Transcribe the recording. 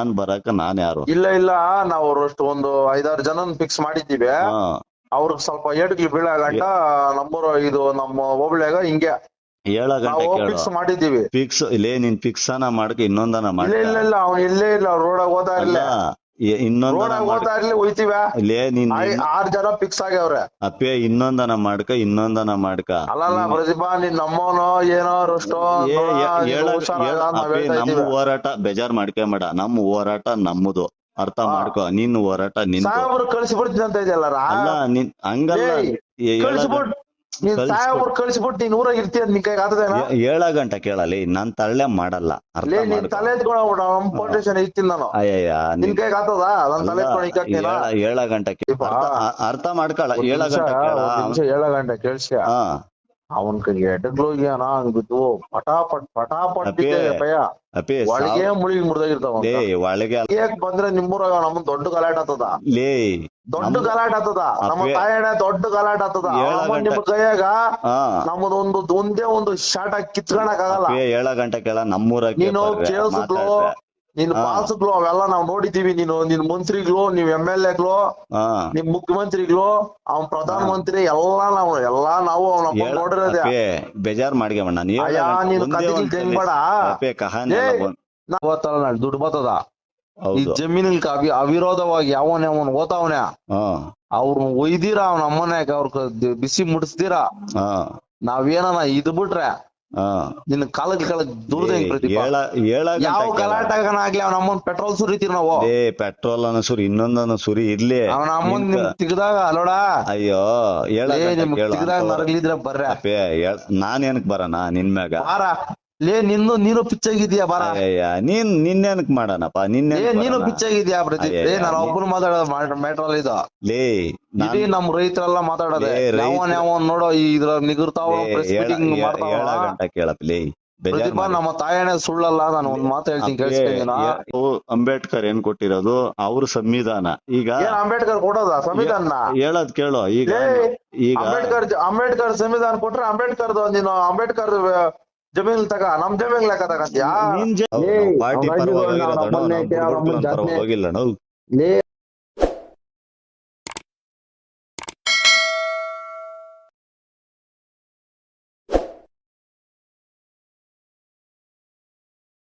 ನಾನ್ ಬರಾಕ ನಾನ್ ಯಾರು? ಇಲ್ಲ ಇಲ್ಲ ನಾವು ಅಷ್ಟು ಒಂದು ಐದಾರು ಜನನ್ ಫಿಕ್ಸ್ ಮಾಡಿದ್ದೀವಿ. ಹಾ. ಅವ್ರಿಗೆ ಸ್ವಲ್ಪ ಏಟ್ಗಳು ಬೀಳ ಗಂಟ ನಂಬರ್ ಇದು ನಮ್ಮ ಹೋಬಳಿಯಾಗ ಹಿಂಗೆ. ಏಳ ನಾವು ಗಂಟೆ ಕೇಳು. ಫಿಕ್ಸ್ ಮಾಡಿದ್ದೀವಿ. ಫಿಕ್ಸ್ ಇಲ್ಲೇ ನಿನ್ ಫಿಕ್ಸ್ ಅನ್ನ ಮಾಡಕ್ ಇನ್ನೊಂದನ ಇಲ್ಲ ಇಲ್ಲ ಇಲ್ಲ ಅವ್ನು ಇಲ್ಲೇ ಇಲ್ಲ ರೋಡಾಗ ಹೋದ ಇಲ್ಲ ಇಲ್ಲೇ ಆರ್ ಜನ ಫಿಕ್ಸ್ ಆಗ್ಯಾವ್ರೆ. ಅಪ್ಪೆ ಇನ್ನೊಂದನ ಮಾಡ್ಕ ಇನ್ನೊಂದನ ಮಾಡ್ಕ. ಅಲ್ಲಲ್ಲ ಪ್ರತಿಭಾ ನೀನ್ ನಮ್ಮವನು ಏನೋ ನಮ್ಮ ಹೋರಾಟ ಬೇಜಾರ್ ಮಾಡ್ಕೊಂಬೇಡ ನಮ್ಮ ಹೋರಾಟ ನಮ್ಮದು. ಅರ್ಥ. ಮಾಡ್ಕೋ. ನಿನ್ ಹೋರಾಟ ನಿನ್ ಕಳ್ಸಿ ಬಿಡ್ತೀನಿ ಅಂತ ಇದೆಯಲ್ಲ ಹಂಗಲ್ಲ. ನೀನ್ ಕಳ್ಸಿಬಿಟ್ಟು ನೀನ್ ಊರಾಗ ಇರ್ತೀಯ ನಿನ್ ಕೈಗೆ ಆಗ್ತದೇನ ಏ- ಏಳ ಗಂಟೆ ಕೇಳಲಿ ನಾನ್ ತಳ್ಳೆ ಮಾಡಲ್ಲ ಅರ್ಥ ಲೇ ನೀನ್ ತಲೆ ಎತ್ಕೊಂಡು ಇರ್ತೀನಿ ನಾನು. ಅಯ್ಯಯ್ಯ ನಿನ್ ಕೈಗೆ ಆಗ್ತದ ನನ್ ತಲೆ ಎತ್ಕೊಂಡು ಏಳ ಗಂಟೆ ಕೇ- ಅರ್ಥ ಮಾಡ್ಕೊಳ ಏಳ ಗಂಟೆ ಏಳ ಗಂಟೆ ಕೇಳಿಸ್ಕ. ಅವನ್ ಕೈಗೆ ಎಡಗ್ಲೋಗ್ಯಾನ ಹಂಗಿದ್ದು ಪಟಾಪಟ್ ಪಟಾಪಟ್ ಅಪ್ಪೇ, ಬಿದ್ದೆ ಅಪ್ಪೆ ಒಳಗೆ ಮುಳುಗಿ ಮುರಿದಾಗಿರ್ತಾವ ಲೇ ಒಳಗೆ ಏಕ್ ಬಂದ್ರೆ ನಿಮ್ಮೂರಾಗ ನಮ್ಮ ದೊಡ್ಡ ಗಲಾಟೆ ಆತದ ಲೇ ದೊಡ್ಡ ಗಲಾಟೆ ಆತದ ನಮ್ಮ. ತಾಯಣ್ಣ ದೊಡ್ಡ ಗಲಾಟೆ ಆತದ ಏಳ ಗಂಟೆ- ನಿಮ್ ಕೈಯಾಗ ನಮ್ಮದೊಂದು ಒಂದೇ ಒಂದು ಶಾಟ ಕಿತ್ಕೊಳಕ್ ಆಗಲ್ಲ ಏಳ ಗಂಟೆ ಕೇಳ ನಮ್ಮೂರಕ್ಕೆ ನೀನು ಮಾತಾಡ್ರೆ. ನಿನ್ ಹಾ. ಪಾಸ್ಗಳು ಅವೆಲ್ಲ ನಾವ್ ನೋಡಿದೀವಿ. ನೀನು ನಿನ್ ಮಂತ್ರಿಗಳು ನೀವ್ ಎಂ ಎಲ್ ಎಗಳು ನಿಮ್ ಮುಖ್ಯಮಂತ್ರಿಗಳು ಅವ್ನ್ ಪ್ರಧಾನ ಮಂತ್ರಿ ಎಲ್ಲಾ ನಾವು ಎಲ್ಲಾ ನಾವು ಅವ್ನ ನೋಡಿರೋದೇ. ಬೇಜಾರ್ ಬೇಡ. ಅಯ್ಯ ನೀನು ನಾಳೆ ದುಡ್ಡು ಬರ್ತದ. ಈ ಜಮೀನಿನ ಅವಿ ಅವಿರೋಧವಾಗಿ ಯಾವನ್ ಯಾವನ್ ಓತಾವನೆ ಹಾ. ಅವ್ರನ್ನ ಒಯ್ದಿರ ಅವ್ನ ಅಮ್ಮನ ಅವ್ರ ಬಿಸಿ ಮುಟ್ಟಿಸ್ದಿರ ಹಾ. ನಾವೇನ ಇದ್ ಬಿಟ್ರೆ ನಿನ್ನ ಕಾಲಕ್ಕೆ ಕಾಲಕ್ಕೆ ದೂರದ ಯಾವ ಗಲಾಟಗನಾಗ್ಲಿ ಅವ್ನ ಅಮ್ಮನ್ ಪೆಟ್ರೋಲ್ ಸುರಿತೀರಿ ನಾವು? ಏ ಪೆಟ್ರೋಲ್ ಅನ್ನ ಸುರಿ ಇನ್ನೊಂದನ ಸುರಿ ಇರ್ಲಿ. ಅವನ ಅಮ್ಮನ್ ನಿಮ್ ತಿಗದಾಗ ಅಲೋಡ ಅಯ್ಯೋ ಹೇಳ ನಿಮ್ ತಿಗ್ದಾಗ. ನರಗ್ಲಿದ್ರೆ ಬರ್ರೆ. ನಾನ್ ಏನಕ್ ಬರಣ ನಿನ್ ಮ್ಯಾಗ? ಬಾರ. ಲೇ ನಿನ್ನು ನೀನು ಪಿಚ್ಚಾಗಿದ್ಯಾ ಬಾರ. ನೀನ್ ನಿನ್ನೇನಕ್ ಮಾಡಣಪ್ಪ ನಿನ್ನೆ ಲೇ ನೀನು ಪಿಚ್ಚಾಗಿದ್ಯಾ ಪ್ರದೀಪ್ ಲೇ ನಾನು ಒಬ್ಬರು ಮಾತಾಡೋದು ಮ್ಯಾಟ್ರಲ್ ಇದು. ಲೇ ಇಡೀ ನಮ್ ರೈತರೆಲ್ಲ ಮಾತಾಡೋದೆ. ಯಾವನ್ ಯಾವನ್ ನೋಡೋ ಈ ಇದ್ರ ನಿಗುರ್ತಾವ ಪ್ರೆಸ್ ಮೀಟಿಂಗ್ ಮಾಡ್ತಾವ ಕೇಳಪ್ಪ ಲೇ ಪ್ರತಿಭಾ ನಮ್ಮ ತಾಯಣ ಸುಳ್ಳಲ್ಲ ನಾನು ಒಂದ್ ಮಾತು ಹೇಳ್ತೀನಿ ಕೇಳಿಸ್ಕೊಂಡಿನ ಅಂಬೇಡ್ಕರ್ ಏನ್ ಕೊಟ್ಟಿರೋದು? ಅವ್ರ ಸಂವಿಧಾನ. ಈಗ ಅಂಬೇಡ್ಕರ್ ಕೊಡೋದ? ಸಂವಿಧಾನ ಹೇಳೋದ್ ಕೇಳೋ ಈಗ ಈಗ ಅಂಬೇಡ್ಕರ್ ಅಂಬೇಡ್ಕರ್ ಸಂವಿಧಾನ ಕೊಟ್ರೆ ಅಂಬೇಡ್ಕರ್ ನೀನು ಅಂಬೇಡ್ಕರ್ ಜಮೀನ್ ತಗ ನಮ್ ಜಮೀನ್ ಲೆಕ್ಕ ತಗಂತ್ಯಾ ಪಾರ್ಟಿ ಪರವಾಗಿ. ಹೋಗಿಲ್ಲ ನಾವು